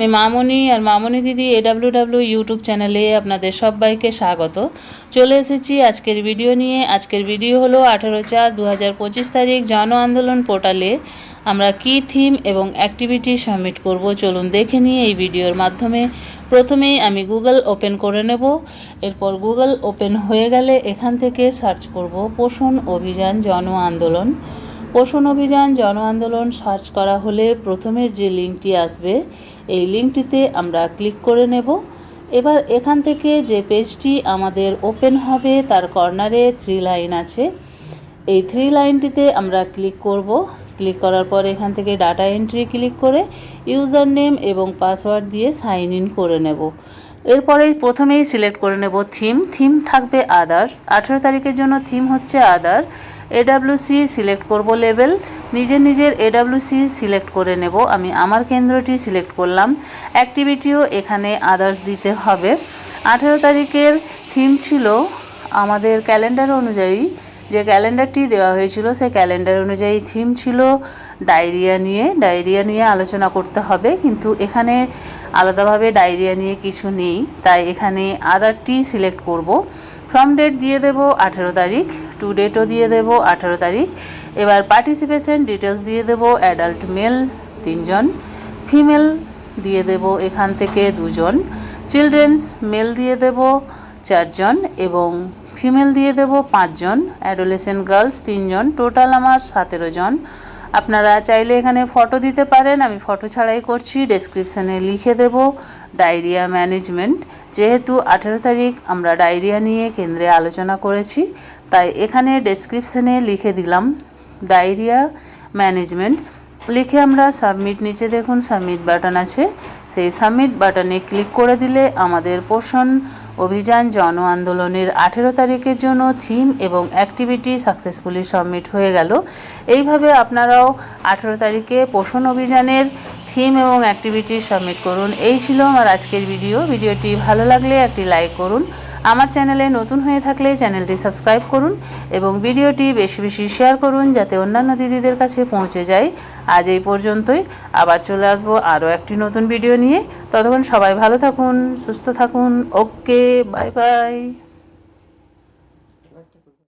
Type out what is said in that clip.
আমি মামনি, আর মামনি দিদি AW W YouTube চ্যানেলে আপনাদের সবাইকে স্বাগত। চলে এসেছি আজকের ভিডিও নিয়ে। আজকের ভিডিও হলো আঠেরো চার দু তারিখ জন আন্দোলন পোর্টালে আমরা কি থিম এবং অ্যাক্টিভিটি সাবমিট করব চলুন দেখে নিয়ে এই ভিডিওর মাধ্যমে। প্রথমেই আমি গুগল ওপেন করে নেব। এরপর গুগল ওপেন হয়ে গেলে এখান থেকে সার্চ করব, পোষণ অভিযান জন আন্দোলন। পোষণ অভিযান, জন আন্দোলন সার্চ করা হলে প্রথমের যে লিঙ্কটি আসবে, এই লিঙ্কটিতে আমরা ক্লিক করে নেব। এবার এখান থেকে যে পেজটি আমাদের ওপেন হবে, তার কর্নারে থ্রি লাইন আছে। এই থ্রি লাইনটিতে আমরা ক্লিক করব। ক্লিক করার পর এখান থেকে ডাটা এন্ট্রি ক্লিক করে ইউজার নেম এবং পাসওয়ার্ড দিয়ে সাইন ইন করে নেব। এরপরেই প্রথমেই সিলেক্ট করে নেব থিম। থিম থাকবে আদার্স। আঠেরো তারিখের জন্য থিম হচ্ছে আদার। এডাব্লিউসি সিলেক্ট করব লেভেল নিজের নিজের এডাব্লিউসি সিলেক্ট করে নেব। আমি আমার কেন্দ্রটি সিলেক্ট করলাম। অ্যাক্টিভিটিও এখানে আদার্স দিতে হবে। আঠেরো তারিখের থিম ছিল আমাদের ক্যালেন্ডার অনুযায়ী। যে ক্যালেন্ডারটি দেওয়া হয়েছিল, সেই ক্যালেন্ডার অনুযায়ী থিম ছিল ডায়রিয়া নিয়ে ডায়রিয়া নিয়ে আলোচনা করতে হবে। কিন্তু এখানে আলাদাভাবে ডায়রিয়া নিয়ে কিছু নেই। তাই এখানে আদারটি সিলেক্ট করব। ফ্রম ডেট দিয়ে দেব আঠেরো তারিখ টু ডেটও দিয়ে দেব আঠেরো তারিখ। এবার পার্টিসিপেশন ডিটেলস দিয়ে দেব অ্যাডাল্ট মেল তিনজন ফিমেল দিয়ে দেব এখান থেকে দুজন চিলড্রেন্স মেল দিয়ে দেব চারজন এবং ফিমেল দিয়ে দেব পাঁচজন অ্যাডোলেসেন্ট গার্লস তিনজন টোটাল আমার সতেরো জন। আপনারা চাইলে এখানে ফটো দিতে পারেন, আমি ফটো ছাড়াই করছি ডেসক্রিপশানে লিখে দেব ডায়রিয়া ম্যানেজমেন্ট যেহেতু আঠেরো তারিখ আমরা ডায়রিয়া নিয়ে কেন্দ্রে আলোচনা করেছি, তাই এখানে ডেসক্রিপশানে লিখে দিলাম ডায়রিয়া ম্যানেজমেন্ট লিখে আমরা সাবমিট নিচে দেখুন সাবমিট বাটন আছে। সেই সাবমিট বাটনে ক্লিক করে দিলে আমাদের পোষণ অভিযান জন আন্দোলনের আঠেরো তারিখের জন্য থিম এবং অ্যাক্টিভিটি সাকসেসফুলি সাবমিট হয়ে গেল। এইভাবে আপনারাও আঠেরো তারিখে পোষণ অভিযানের থিম এবং অ্যাক্টিভিটি সাবমিট করুন। এই ছিল আমার আজকের ভিডিও ভিডিওটি ভালো লাগলে একটি লাইক করুন। আমার চ্যানেলে নতুন হয়ে থাকলে চ্যানেলটি সাবস্ক্রাইব করুন এবং ভিডিওটি বেশি বেশি শেয়ার করুন যাতে অন্যান্য দিদিদের কাছে পৌঁছে যায়। আজ এই পর্যন্তই। আবার চলে আসব আরও একটি নতুন ভিডিও নিয়ে। ততক্ষণ সবাই ভালো থাকুন, সুস্থ থাকুন। Okay, bye bye.